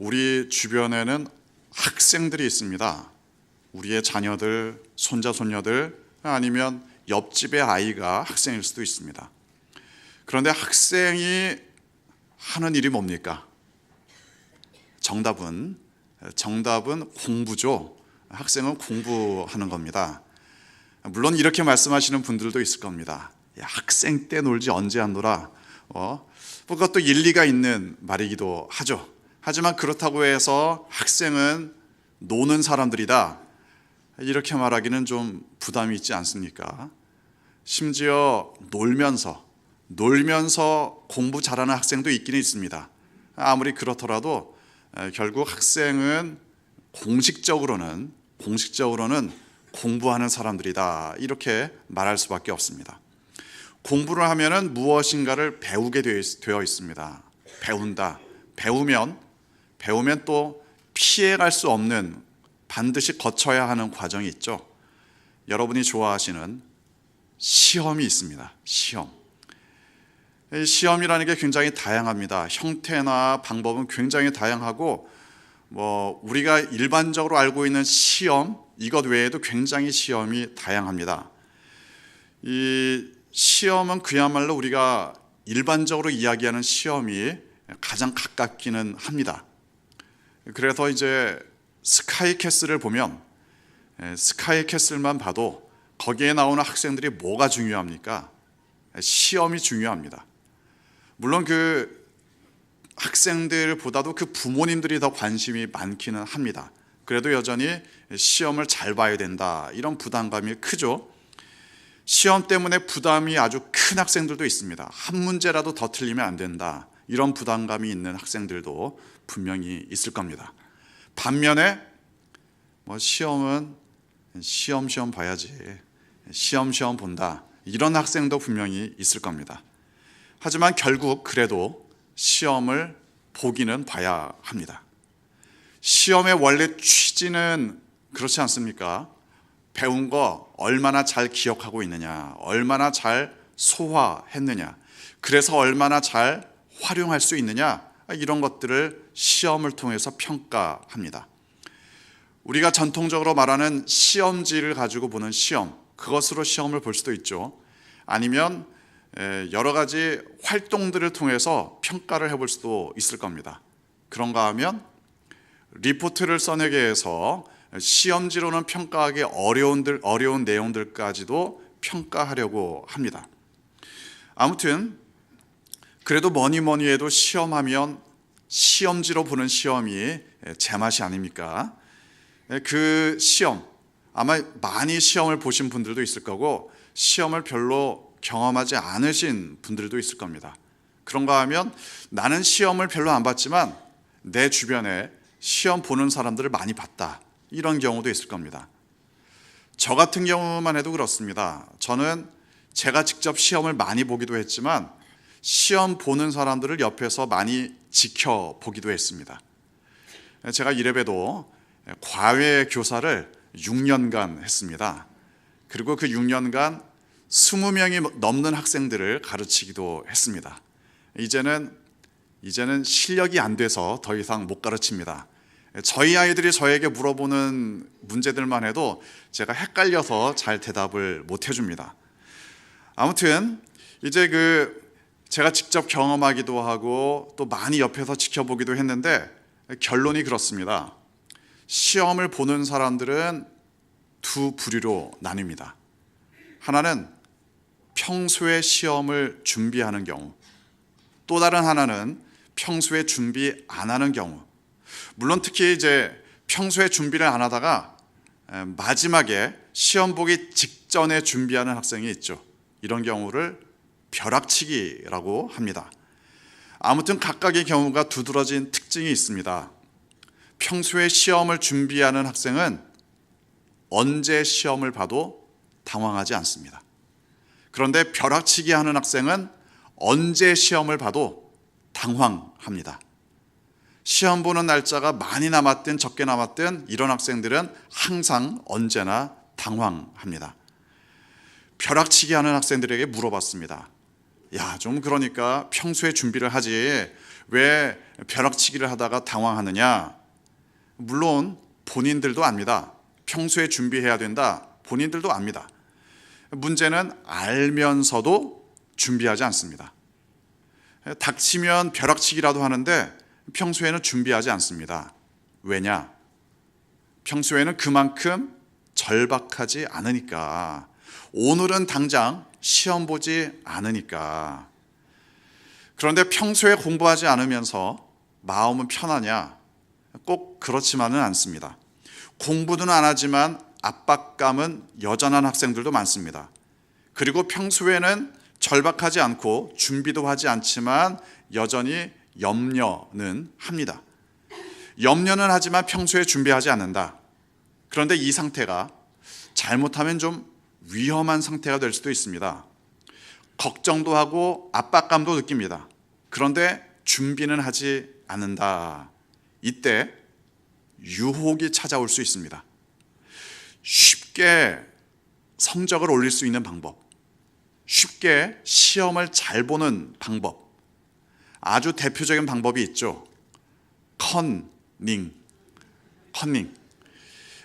우리 주변에는 학생들이 있습니다. 우리의 자녀들, 손자, 손녀들 아니면 옆집의 아이가 학생일 수도 있습니다. 그런데 학생이 하는 일이 뭡니까? 정답은 정답은 공부죠. 학생은 공부하는 겁니다. 물론 이렇게 말씀하시는 분들도 있을 겁니다. 야, 학생 때 놀지 언제 안 놀아? 어, 그것도 일리가 있는 말이기도 하죠. 하지만 그렇다고 해서 학생은 노는 사람들이다. 이렇게 말하기는 좀 부담이 있지 않습니까? 심지어 놀면서 놀면서 공부 잘하는 학생도 있기는 있습니다. 아무리 그렇더라도 결국 학생은 공식적으로는 공식적으로는 공부하는 사람들이다 이렇게 말할 수밖에 없습니다. 공부를 하면은 무엇인가를 배우게 되어 있습니다. 배운다. 배우면 배우면 또 피해갈 수 없는 반드시 거쳐야 하는 과정이 있죠. 여러분이 좋아하시는 시험이 있습니다. 시험. 시험이라는 게 굉장히 다양합니다. 형태나 방법은 굉장히 다양하고 뭐 우리가 일반적으로 알고 있는 시험 이것 외에도 굉장히 시험이 다양합니다. 이 시험은 그야말로 우리가 일반적으로 이야기하는 시험이 가장 가깝기는 합니다. 그래서 이제 스카이 캐슬을 보면 스카이 캐슬만 봐도 거기에 나오는 학생들이 뭐가 중요합니까? 시험이 중요합니다. 물론 그 학생들보다도 그 부모님들이 더 관심이 많기는 합니다. 그래도 여전히 시험을 잘 봐야 된다. 이런 부담감이 크죠. 시험 때문에 부담이 아주 큰 학생들도 있습니다. 한 문제라도 더 틀리면 안 된다. 이런 부담감이 있는 학생들도 분명히 있을 겁니다. 반면에 뭐 시험은 시험 시험 봐야지. 시험 시험 본다. 이런 학생도 분명히 있을 겁니다. 하지만 결국 그래도 시험을 보기는 봐야 합니다. 시험의 원래 취지는 그렇지 않습니까? 배운 거 얼마나 잘 기억하고 있느냐, 얼마나 잘 소화했느냐, 그래서 얼마나 잘 활용할 수 있느냐, 이런 것들을 시험을 통해서 평가합니다. 우리가 전통적으로 말하는 시험지를 가지고 보는 시험, 그것으로 시험을 볼 수도 있죠. 아니면 여러 가지 활동들을 통해서 평가를 해볼 수도 있을 겁니다. 그런가 하면 리포트를 써내게 해서 시험지로는 평가하기 어려운, 어려운 내용들까지도 평가하려고 합니다. 아무튼 그래도 뭐니 뭐니 해도 시험하면 시험지로 보는 시험이 제맛이 아닙니까? 그 시험 아마 많이 시험을 보신 분들도 있을 거고 시험을 별로 경험하지 않으신 분들도 있을 겁니다. 그런가 하면 나는 시험을 별로 안 봤지만 내 주변에 시험 보는 사람들을 많이 봤다. 이런 경우도 있을 겁니다. 저 같은 경우만 해도 그렇습니다. 저는 제가 직접 시험을 많이 보기도 했지만 시험 보는 사람들을 옆에서 많이 지켜보기도 했습니다. 제가 이래봬도 과외 교사를 6년간 했습니다. 그리고 그 6년간 20명이 넘는 학생들을 가르치기도 했습니다. 이제는 이제는 실력이 안 돼서 더 이상 못 가르칩니다. 저희 아이들이 저에게 물어보는 문제들만 해도 제가 헷갈려서 잘 대답을 못 해줍니다. 아무튼 이제 그 제가 직접 경험하기도 하고 또 많이 옆에서 지켜보기도 했는데 결론이 그렇습니다. 시험을 보는 사람들은 두 부류로 나뉩니다. 하나는 평소에 시험을 준비하는 경우, 또 다른 하나는 평소에 준비 안 하는 경우. 물론 특히 이제 평소에 준비를 안 하다가 마지막에 시험 보기 직전에 준비하는 학생이 있죠. 이런 경우를 벼락치기라고 합니다. 아무튼 각각의 경우가 두드러진 특징이 있습니다. 평소에 시험을 준비하는 학생은 언제 시험을 봐도 당황하지 않습니다. 그런데 벼락치기 하는 학생은 언제 시험을 봐도 당황합니다. 시험 보는 날짜가 많이 남았든 적게 남았든 이런 학생들은 항상 언제나 당황합니다. 벼락치기 하는 학생들에게 물어봤습니다. 야, 좀 그러니까 평소에 준비를 하지 왜 벼락치기를 하다가 당황하느냐? 물론 본인들도 압니다. 평소에 준비해야 된다. 본인들도 압니다. 문제는 알면서도 준비하지 않습니다. 닥치면 벼락치기라도 하는데 평소에는 준비하지 않습니다. 왜냐? 평소에는 그만큼 절박하지 않으니까. 오늘은 당장 시험 보지 않으니까. 그런데 평소에 공부하지 않으면서 마음은 편하냐? 꼭 그렇지만은 않습니다. 공부는 안 하지만 압박감은 여전한 학생들도 많습니다. 그리고 평소에는 절박하지 않고 준비도 하지 않지만 여전히 염려는 합니다. 염려는 하지만 평소에 준비하지 않는다. 그런데 이 상태가 잘못하면 좀 위험한 상태가 될 수도 있습니다. 걱정도 하고 압박감도 느낍니다. 그런데 준비는 하지 않는다. 이때 유혹이 찾아올 수 있습니다. 쉽게 성적을 올릴 수 있는 방법, 쉽게 시험을 잘 보는 방법, 아주 대표적인 방법이 있죠. 컨닝, 컨닝.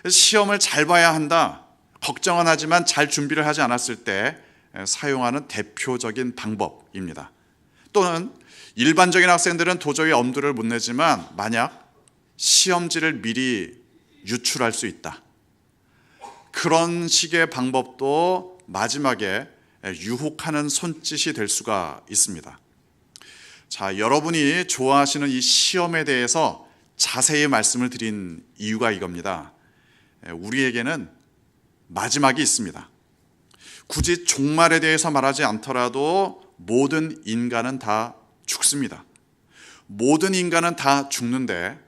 시험을 잘 봐야 한다. 걱정은 하지만 잘 준비를 하지 않았을 때 사용하는 대표적인 방법입니다. 또는 일반적인 학생들은 도저히 엄두를 못 내지만 만약 시험지를 미리 유출할 수 있다. 그런 식의 방법도 마지막에 유혹하는 손짓이 될 수가 있습니다. 자, 여러분이 좋아하시는 이 시험에 대해서 자세히 말씀을 드린 이유가 이겁니다. 우리에게는 마지막이 있습니다. 굳이 종말에 대해서 말하지 않더라도 모든 인간은 다 죽습니다. 모든 인간은 다 죽는데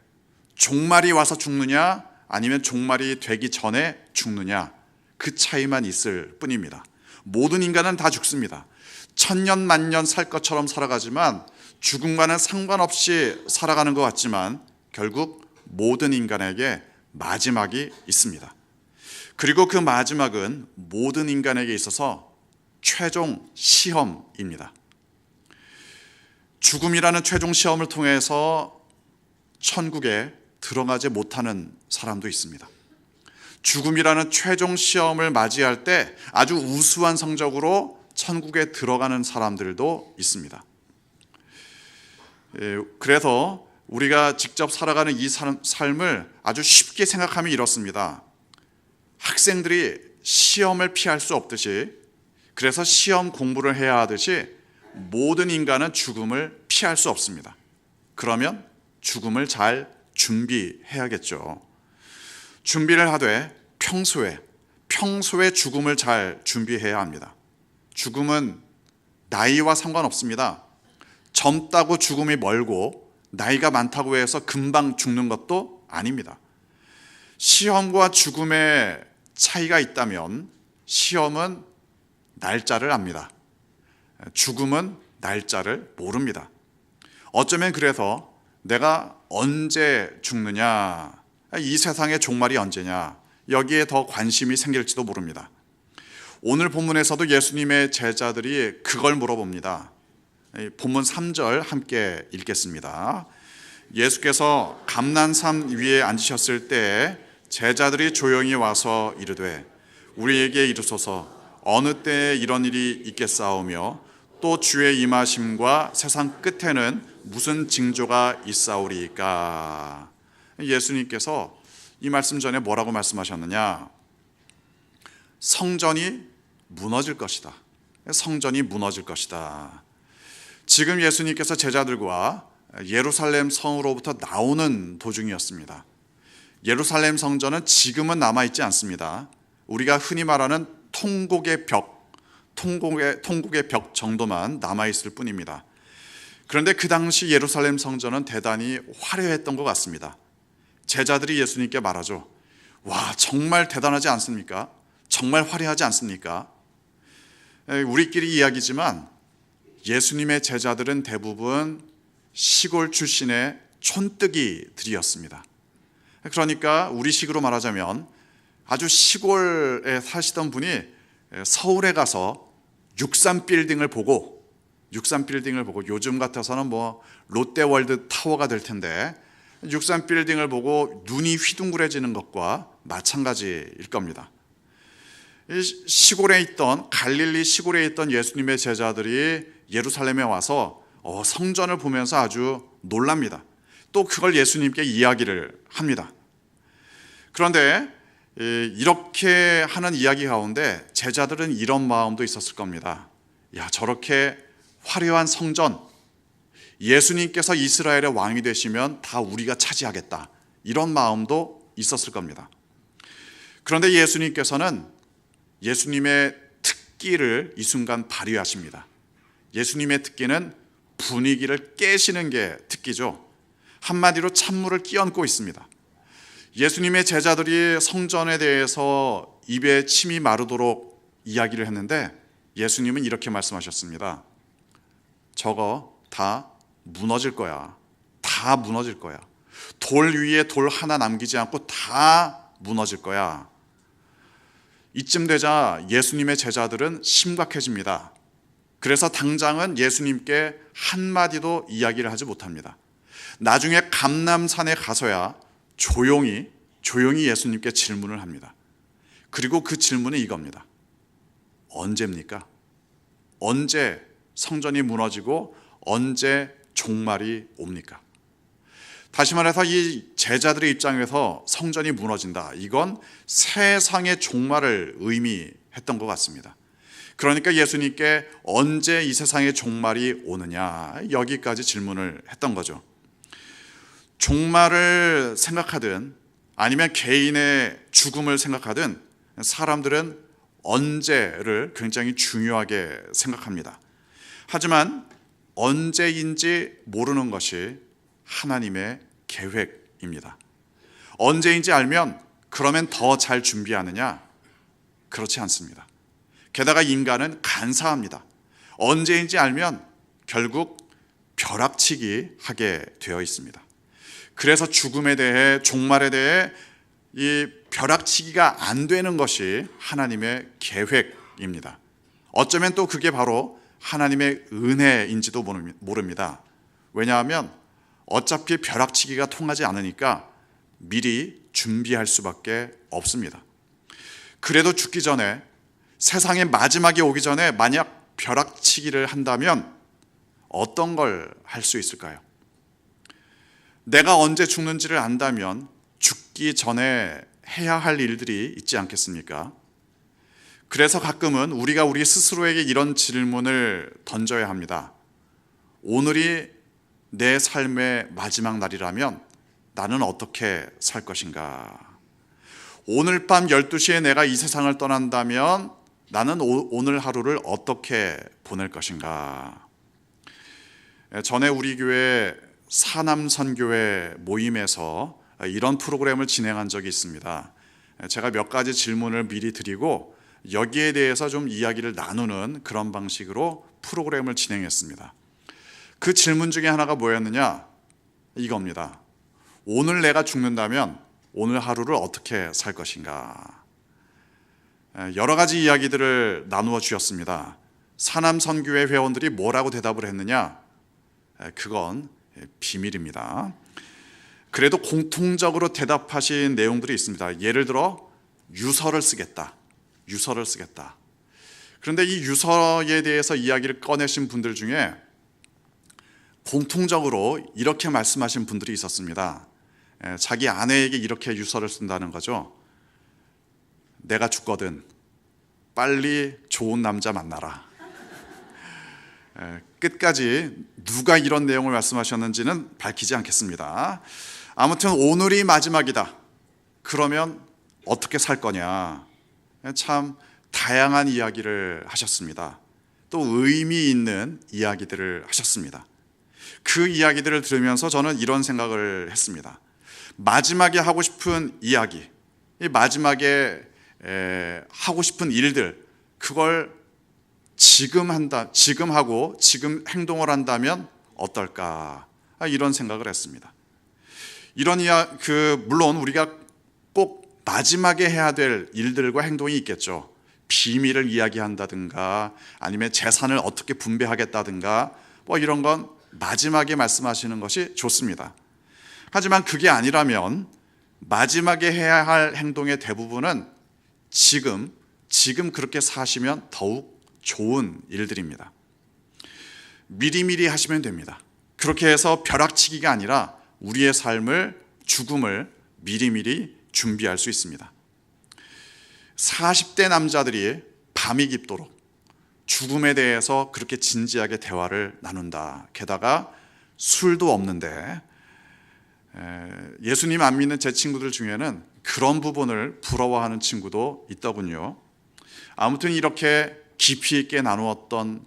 종말이 와서 죽느냐 아니면 종말이 되기 전에 죽느냐 그 차이만 있을 뿐입니다. 모든 인간은 다 죽습니다. 천년 만년 살 것처럼 살아가지만 죽음과는 상관없이 살아가는 것 같지만 결국 모든 인간에게 마지막이 있습니다. 그리고 그 마지막은 모든 인간에게 있어서 최종 시험입니다. 죽음이라는 최종 시험을 통해서 천국에 들어가지 못하는 사람도 있습니다. 죽음이라는 최종 시험을 맞이할 때 아주 우수한 성적으로 천국에 들어가는 사람들도 있습니다. 예, 그래서 우리가 직접 살아가는 이 삶을 아주 쉽게 생각하면 이렇습니다. 학생들이 시험을 피할 수 없듯이 그래서 시험 공부를 해야 하듯이 모든 인간은 죽음을 피할 수 없습니다. 그러면 죽음을 잘 준비해야겠죠. 준비를 하되 평소에 평소에 죽음을 잘 준비해야 합니다. 죽음은 나이와 상관없습니다. 젊다고 죽음이 멀고 나이가 많다고 해서 금방 죽는 것도 아닙니다. 시험과 죽음의 차이가 있다면 시험은 날짜를 압니다. 죽음은 날짜를 모릅니다. 어쩌면 그래서 내가 언제 죽느냐, 이 세상의 종말이 언제냐, 여기에 더 관심이 생길지도 모릅니다. 오늘 본문에서도 예수님의 제자들이 그걸 물어봅니다. 본문 3절 함께 읽겠습니다. 예수께서 감난산 위에 앉으셨을 때 제자들이 조용히 와서 이르되 우리에게 이르소서 어느 때에 이런 일이 있겠사오며 또 주의 임하심과 세상 끝에는 무슨 징조가 있사오리까? 예수님께서 이 말씀 전에 뭐라고 말씀하셨느냐? 성전이 무너질 것이다. 성전이 무너질 것이다. 지금 예수님께서 제자들과 예루살렘 성으로부터 나오는 도중이었습니다 예루살렘 성전은 지금은 남아있지 않습니다 우리가 흔히 말하는 통곡의 벽 통곡의, 통곡의 벽 정도만 남아있을 뿐입니다 그런데 그 당시 예루살렘 성전은 대단히 화려했던 것 같습니다. 제자들이 예수님께 말하죠. 와, 정말 대단하지 않습니까? 정말 화려하지 않습니까? 우리끼리 이야기지만 예수님의 제자들은 대부분 시골 출신의 촌뜨기들이었습니다. 그러니까 우리식으로 말하자면 아주 시골에 사시던 분이 서울에 가서 63 빌딩을 보고 63 빌딩을 보고 요즘 같아서는 뭐 롯데월드 타워가 될 텐데 63 빌딩을 보고 눈이 휘둥그레지는 것과 마찬가지일 겁니다. 이 시골에 있던 갈릴리 시골에 있던 예수님의 제자들이 예루살렘에 와서 어, 성전을 보면서 아주 놀랍니다. 또 그걸 예수님께 이야기를 합니다. 그런데 이렇게 하는 이야기 가운데 제자들은 이런 마음도 있었을 겁니다. 야, 저렇게 화려한 성전, 예수님께서 이스라엘의 왕이 되시면 다 우리가 차지하겠다. 이런 마음도 있었을 겁니다. 그런데 예수님께서는 예수님의 특기를 이 순간 발휘하십니다. 예수님의 특기는 분위기를 깨시는 게 특기죠. 한마디로 찬물을 끼얹고 있습니다. 예수님의 제자들이 성전에 대해서 입에 침이 마르도록 이야기를 했는데 예수님은 이렇게 말씀하셨습니다. 저거 다 무너질 거야. 다 무너질 거야. 돌 위에 돌 하나 남기지 않고 다 무너질 거야. 이쯤 되자 예수님의 제자들은 심각해집니다. 그래서 당장은 예수님께 한마디도 이야기를 하지 못합니다. 나중에 감남산에 가서야 조용히 조용히 예수님께 질문을 합니다. 그리고 그 질문은 이겁니다. 언제입니까? 언제 성전이 무너지고 언제 종말이 옵니까? 다시 말해서 이 제자들의 입장에서 성전이 무너진다. 이건 세상의 종말을 의미했던 것 같습니다. 그러니까 예수님께 언제 이 세상의 종말이 오느냐 여기까지 질문을 했던 거죠. 종말을 생각하든 아니면 개인의 죽음을 생각하든 사람들은 언제를 굉장히 중요하게 생각합니다. 하지만 언제인지 모르는 것이 하나님의 계획입니다. 언제인지 알면 그러면 더 잘 준비하느냐? 그렇지 않습니다. 게다가 인간은 간사합니다. 언제인지 알면 결국 벼락치기 하게 되어 있습니다. 그래서 죽음에 대해 종말에 대해 이 벼락치기가 안 되는 것이 하나님의 계획입니다. 어쩌면 또 그게 바로 하나님의 은혜인지도 모릅니다. 왜냐하면 어차피 벼락치기가 통하지 않으니까 미리 준비할 수밖에 없습니다. 그래도 죽기 전에 세상의 마지막이 오기 전에 만약 벼락치기를 한다면 어떤 걸 할 수 있을까요? 내가 언제 죽는지를 안다면 죽기 전에 해야 할 일들이 있지 않겠습니까? 그래서 가끔은 우리가 우리 스스로에게 이런 질문을 던져야 합니다. 오늘이 내 삶의 마지막 날이라면 나는 어떻게 살 것인가? 오늘 밤 12시에 내가 이 세상을 떠난다면 나는 오, 늘 하루를 어떻게 보낼 것인가? 전에 우리 교회 사남선교회 모임에서 이런 프로그램을 진행한 적이 있습니다. 제가 몇 가지 질문을 미리 드리고 여기에 대해서 좀 이야기를 나누는 그런 방식으로 프로그램을 진행했습니다. 그 질문 중에 하나가 뭐였느냐? 이겁니다. 오늘 내가 죽는다면 오늘 하루를 어떻게 살 것인가? 여러 가지 이야기들을 나누어 주셨습니다. 사남 선교회 회원들이 뭐라고 대답을 했느냐? 그건 비밀입니다. 그래도 공통적으로 대답하신 내용들이 있습니다. 예를 들어 유서를 쓰겠다. 유서를 쓰겠다. 그런데 이 유서에 대해서 이야기를 꺼내신 분들 중에 공통적으로 이렇게 말씀하신 분들이 있었습니다. 예, 자기 아내에게 이렇게 유서를 쓴다는 거죠. 내가 죽거든 빨리 좋은 남자 만나라. 예, 끝까지 누가 이런 내용을 말씀하셨는지는 밝히지 않겠습니다. 아무튼 오늘이 마지막이다. 그러면 어떻게 살 거냐? 예, 참 다양한 이야기를 하셨습니다. 또 의미 있는 이야기들을 하셨습니다. 그 이야기들을 들으면서 저는 이런 생각을 했습니다. 마지막에 하고 싶은 이야기, 이 마지막에 하고 싶은 일들, 그걸 지금 한다, 지금 하고 지금 행동을 한다면 어떨까? 아, 이런 생각을 했습니다. 이런 이야, 그, 물론 우리가 꼭 마지막에 해야 될 일들과 행동이 있겠죠. 비밀을 이야기한다든가 아니면 재산을 어떻게 분배하겠다든가 뭐 이런 건 마지막에 말씀하시는 것이 좋습니다. 하지만 그게 아니라면 마지막에 해야 할 행동의 대부분은 지금 지금 그렇게 사시면 더욱 좋은 일들입니다. 미리미리 하시면 됩니다. 그렇게 해서 벼락치기가 아니라 우리의 삶을 죽음을 미리미리 준비할 수 있습니다. 40대 남자들이 밤이 깊도록 죽음에 대해서 그렇게 진지하게 대화를 나눈다. 게다가 술도 없는데 예수님 안 믿는 제 친구들 중에는 그런 부분을 부러워하는 친구도 있더군요. 아무튼 이렇게 깊이 있게 나누었던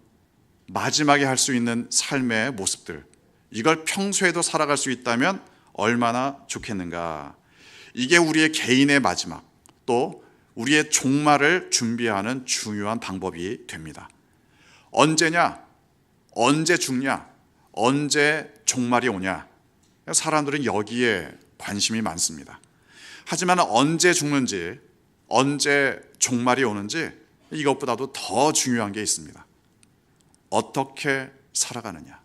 마지막에 할 수 있는 삶의 모습들, 이걸 평소에도 살아갈 수 있다면 얼마나 좋겠는가. 이게 우리의 개인의 마지막, 또 우리의 종말을 준비하는 중요한 방법이 됩니다. 언제냐? 언제 죽냐? 언제 종말이 오냐? 사람들은 여기에 관심이 많습니다. 하지만 언제 죽는지, 언제 종말이 오는지 이것보다도 더 중요한 게 있습니다. 어떻게 살아가느냐.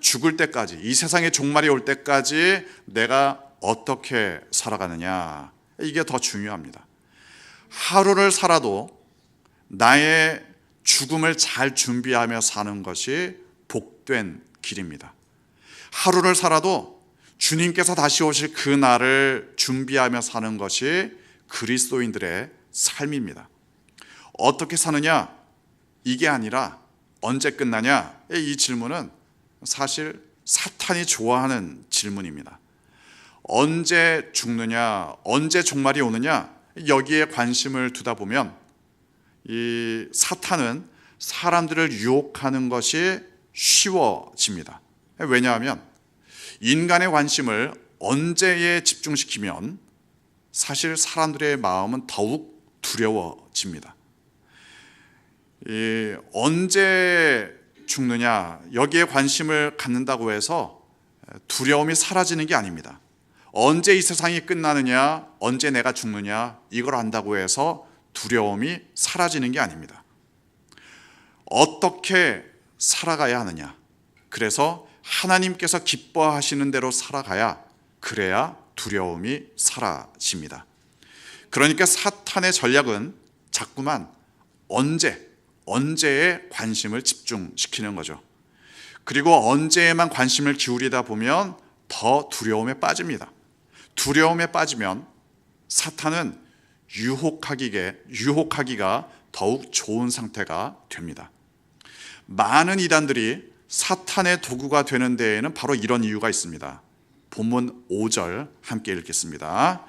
죽을 때까지, 이 세상의 종말이 올 때까지 내가 어떻게 살아가느냐. 이게 더 중요합니다. 하루를 살아도 나의 죽음을 잘 준비하며 사는 것이 복된 길입니다. 하루를 살아도 주님께서 다시 오실 그 날을 준비하며 사는 것이 그리스도인들의 삶입니다. 어떻게 사느냐? 이게 아니라 언제 끝나냐? 이 질문은 사실 사탄이 좋아하는 질문입니다. 언제 죽느냐? 언제 종말이 오느냐? 여기에 관심을 두다 보면 이 사탄은 사람들을 유혹하는 것이 쉬워집니다. 왜냐하면 인간의 관심을 언제에 집중시키면 사실 사람들의 마음은 더욱 두려워집니다. 언제 죽느냐 여기에 관심을 갖는다고 해서 두려움이 사라지는 게 아닙니다. 언제 이 세상이 끝나느냐, 언제 내가 죽느냐 이걸 안다고 해서 두려움이 사라지는 게 아닙니다. 어떻게 살아가야 하느냐. 그래서 하나님께서 기뻐하시는 대로 살아가야 그래야 두려움이 사라집니다. 그러니까 사탄의 전략은 자꾸만 언제, 언제에 관심을 집중시키는 거죠. 그리고 언제에만 관심을 기울이다 보면 더 두려움에 빠집니다. 두려움에 빠지면 사탄은 유혹하기에, 유혹하기가 더욱 좋은 상태가 됩니다. 많은 이단들이 사탄의 도구가 되는 데에는 바로 이런 이유가 있습니다. 본문 5절 함께 읽겠습니다.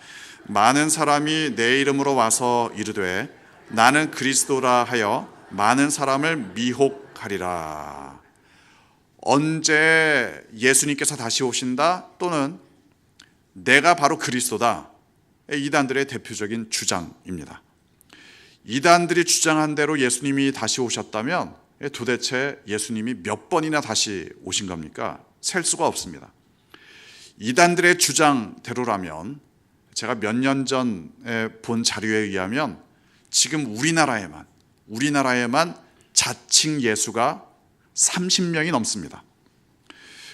많은 사람이 내 이름으로 와서 이르되 나는 그리스도라 하여 많은 사람을 미혹하리라. 언제 예수님께서 다시 오신다 또는 내가 바로 그리스도다. 이단들의 대표적인 주장입니다. 이단들이 주장한 대로 예수님이 다시 오셨다면 도대체 예수님이 몇 번이나 다시 오신 겁니까? 셀 수가 없습니다. 이단들의 주장대로라면 제가 몇 년 전에 본 자료에 의하면 지금 우리나라에만 우리나라에만 자칭 예수가 30명이 넘습니다.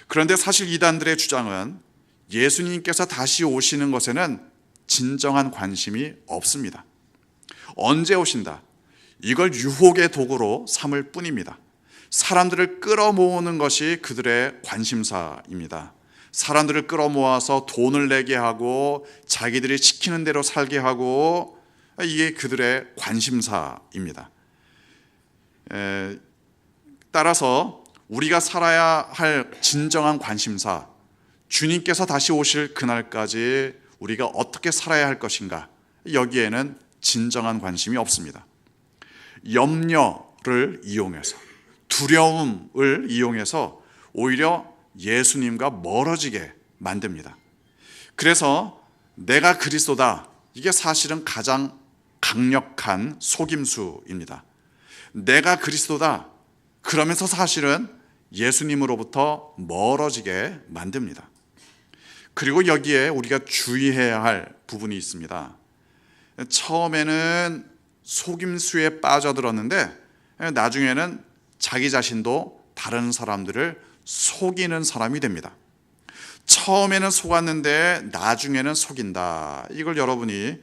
그런데 사실 이단들의 주장은 예수님께서 다시 오시는 것에는 진정한 관심이 없습니다. 언제 오신다? 이걸 유혹의 도구로 삼을 뿐입니다. 사람들을 끌어모으는 것이 그들의 관심사입니다. 사람들을 끌어모아서 돈을 내게 하고 자기들이 시키는 대로 살게 하고 이게 그들의 관심사입니다. 따라서 우리가 살아야 할 진정한 관심사, 주님께서 다시 오실 그날까지 우리가 어떻게 살아야 할 것인가, 여기에는 진정한 관심이 없습니다. 염려를 이용해서, 두려움을 이용해서 오히려 예수님과 멀어지게 만듭니다. 그래서 내가 그리스도다. 이게 사실은 가장 강력한 속임수입니다. 내가 그리스도다. 그러면서 사실은 예수님으로부터 멀어지게 만듭니다. 그리고 여기에 우리가 주의해야 할 부분이 있습니다. 처음에는 속임수에 빠져들었는데 나중에는 자기 자신도 다른 사람들을 속이는 사람이 됩니다. 처음에는 속았는데 나중에는 속인다. 이걸 여러분이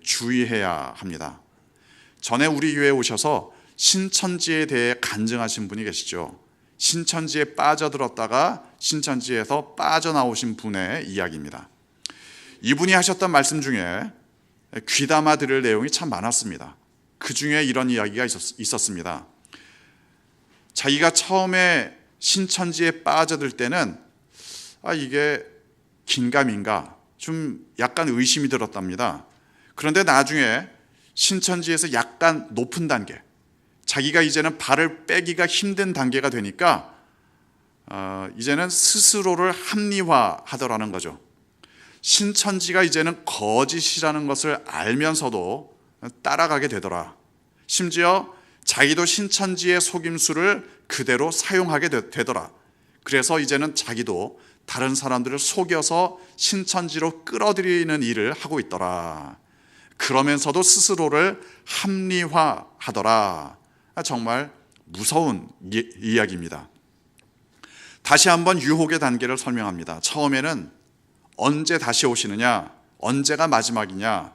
주의해야 합니다. 전에 우리 교회에 오셔서 신천지에 대해 간증하신 분이 계시죠. 신천지에 빠져들었다가 신천지에서 빠져나오신 분의 이야기입니다. 이분이 하셨던 말씀 중에 귀담아 들을 내용이 참 많았습니다. 그 중에 이런 이야기가 있었, 습니다 자기가 처음에 신천지에 빠져들 때는 아 이게 긴가민가 좀 약간 의심이 들었답니다. 그런데 나중에 신천지에서 약간 높은 단계, 자기가 이제는 발을 빼기가 힘든 단계가 되니까 어, 이제는 스스로를 합리화하더라는 거죠. 신천지가 이제는 거짓이라는 것을 알면서도 따라가게 되더라. 심지어 자기도 신천지의 속임수를 그대로 사용하게 되더라. 그래서 이제는 자기도 다른 사람들을 속여서 신천지로 끌어들이는 일을 하고 있더라. 그러면서도 스스로를 합리화하더라. 정말 무서운 이야기입니다. 다시 한번 유혹의 단계를 설명합니다. 처음에는 언제 다시 오시느냐, 언제가 마지막이냐,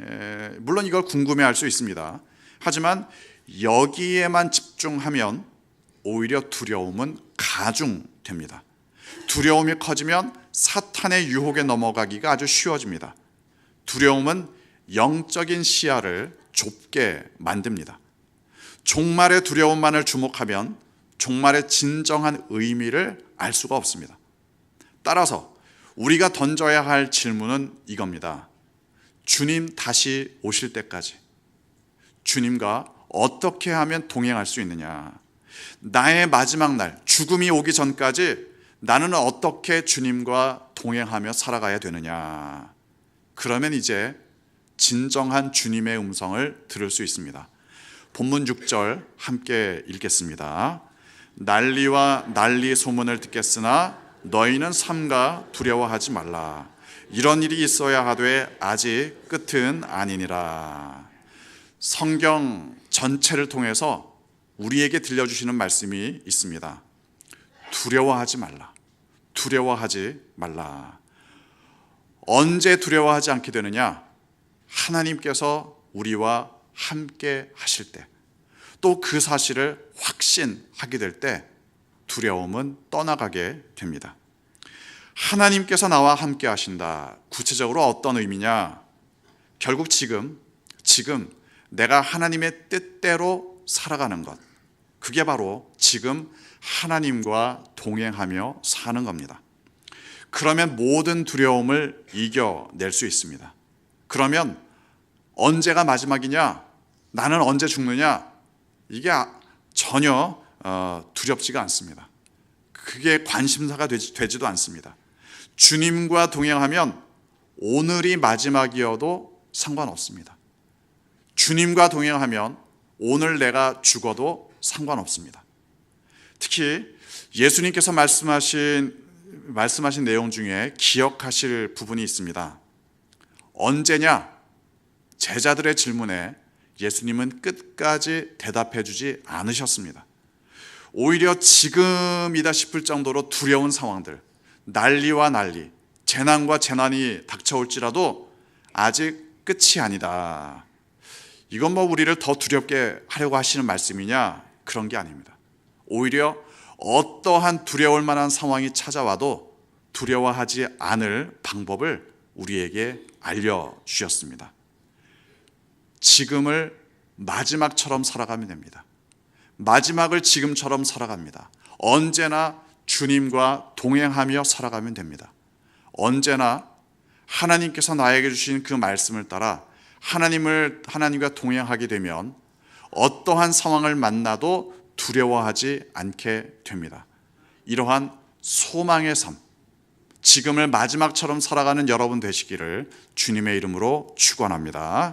에, 물론 이걸 궁금해 할 수 있습니다. 하지만 여기에만 집중하면 오히려 두려움은 가중됩니다. 두려움이 커지면 사탄의 유혹에 넘어가기가 아주 쉬워집니다. 두려움은 영적인 시야를 좁게 만듭니다. 종말의 두려움만을 주목하면 종말의 진정한 의미를 알 수가 없습니다. 따라서 우리가 던져야 할 질문은 이겁니다. 주님 다시 오실 때까지 주님과 어떻게 하면 동행할 수 있느냐? 나의 마지막 날, 죽음이 오기 전까지 나는 어떻게 주님과 동행하며 살아가야 되느냐? 그러면 이제 진정한 주님의 음성을 들을 수 있습니다. 본문 6절 함께 읽겠습니다. 난리와 난리 소문을 듣겠으나 너희는 삼가 두려워하지 말라. 이런 일이 있어야 하되 아직 끝은 아니니라. 성경 전체를 통해서 우리에게 들려주시는 말씀이 있습니다. 두려워하지 말라. 두려워하지 말라. 언제 두려워하지 않게 되느냐? 하나님께서 우리와 함께 하실 때, 또 그 사실을 확신하게 될 때, 두려움은 떠나가게 됩니다. 하나님께서 나와 함께 하신다. 구체적으로 어떤 의미냐? 결국 지금, 지금 내가 하나님의 뜻대로 살아가는 것. 그게 바로 지금 하나님과 동행하며 사는 겁니다. 그러면 모든 두려움을 이겨낼 수 있습니다. 그러면 언제가 마지막이냐? 나는 언제 죽느냐? 이게 아, 전혀 어, 두렵지가 않습니다. 그게 관심사가 되지 도 않습니다. 주님과 동행하면 오늘이 마지막이어도 상관없습니다. 주님과 동행하면 오늘 내가 죽어도 상관없습니다. 특히 예수님께서 말씀하신 말씀하신 내용 중에 기억하실 부분이 있습니다. 언제냐? 제자들의 질문에 예수님은 끝까지 대답해 주지 않으셨습니다. 오히려 지금이다 싶을 정도로 두려운 상황들, 난리와 난리, 재난과 재난이 닥쳐올지라도 아직 끝이 아니다. 이건 뭐 우리를 더 두렵게 하려고 하시는 말씀이냐? 그런 게 아닙니다. 오히려 어떠한 두려울 만한 상황이 찾아와도 두려워하지 않을 방법을 우리에게 알려주셨습니다. 지금을 마지막처럼 살아가면 됩니다. 마지막을 지금처럼 살아갑니다. 언제나 주님과 동행하며 살아가면 됩니다. 언제나 하나님께서 나에게 주신 그 말씀을 따라 하나님을 하나님과 동행하게 되면 어떠한 상황을 만나도 두려워하지 않게 됩니다. 이러한 소망의 삶, 지금을 마지막처럼 살아가는 여러분 되시기를 주님의 이름으로 축원합니다.